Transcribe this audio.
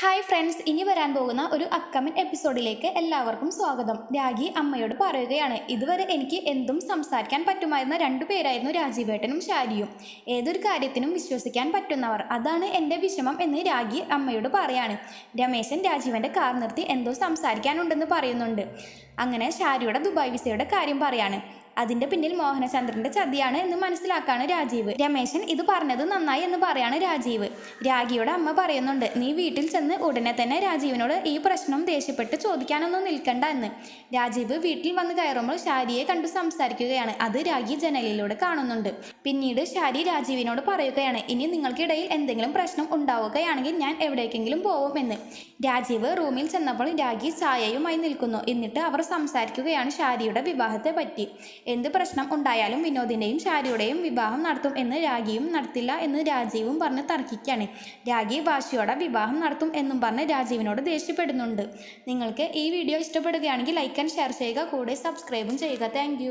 Hi friends ഇനി വരാൻ പോകുന്ന ഒരു അപ്കമിങ് എപ്പിസോഡിലേക്ക് എല്ലാവർക്കും സ്വാഗതം. രാഗി അമ്മയോട് പറയുകയാണ് ഇതുവരെ എനിക്ക് എന്തും സംസാരിക്കാൻ പറ്റുമായിരുന്ന രണ്ടു പേരായിരുന്നു രാജീവേട്ടനും ശാരിയും. ഏതൊരു കാര്യത്തിനും വിശ്വസിക്കാൻ പറ്റുന്നവർ. അതാണ് എന്റെ വിഷമം എന്ന് രാഗി അമ്മയോട് പറയാണ്. രമേശൻ രാജീവന്റെ കാർ നിർത്തി എന്തോ സംസാരിക്കാനുണ്ടെന്ന് പറയുന്നുണ്ട്. അങ്ങനെ ഷാരിയുടെ ദുബായ് വിസയുടെ കാര്യം പറയാണ്. അതിന്റെ പിന്നിൽ മോഹനചന്ദ്രന്റെ ചതിയാണ് എന്ന് മനസ്സിലാക്കാണ് രാജീവ്. രമേശൻ ഇത് പറഞ്ഞത് നന്നായി എന്ന് പറയാണ് രാജീവ്. രാഗിയുടെ അമ്മ പറയുന്നുണ്ട് നീ വീട്ടിൽ ചെന്ന് ഉടനെ തന്നെ രാജീവിനോട് ഈ പ്രശ്നം ദേഷ്യപ്പെട്ട് ചോദിക്കാനൊന്നും നിൽക്കണ്ട എന്ന് രാജീവ് വീട്ടിൽ വന്ന് കയറുമ്പോൾ ശാരിയെ കണ്ടു സംസാരിക്കുകയാണ്. അത് രാഗി ജനലിലൂടെ കാണുന്നുണ്ട്. പിന്നീട് ശാരി രാജീവിനോട് പറയുകയാണ് ഇനി നിങ്ങൾക്കിടയിൽ എന്തെങ്കിലും പ്രശ്നം ഉണ്ടാവുകയാണെങ്കിൽ ഞാൻ എവിടേക്കെങ്കിലും പോവുമെന്ന് രാജീവ് റൂമിൽ ചെന്നപ്പോൾ രാഗി ചായയുമായി നിൽക്കുന്നു. എന്നിട്ട് അവർ സംസാരിക്കുകയാണ് ശാരിയുടെ വിവാഹത്തെ പറ്റി എന്ത് പ്രശ്നം ഉണ്ടായാലും വിനോദിന്റെയും ഷാരിയുടെയും വിവാഹം നടത്തും എന്ന് രാഖിയും നടത്തില്ല എന്ന് രാജീവും പറഞ്ഞ് തർക്കിക്കുകയാണ് രാഖി വാശിയോടെ വിവാഹം നടത്തും എന്നും പറഞ്ഞ് രാജീവിനോട് ദേഷ്യപ്പെടുന്നുണ്ട്. നിങ്ങൾക്ക് ഈ വീഡിയോ ഇഷ്ടപ്പെടുകയാണെങ്കിൽ ലൈക്ക് ആൻഡ് ഷെയർ ചെയ്യുക. കൂടെ സബ്സ്ക്രൈബും ചെയ്യുക. താങ്ക്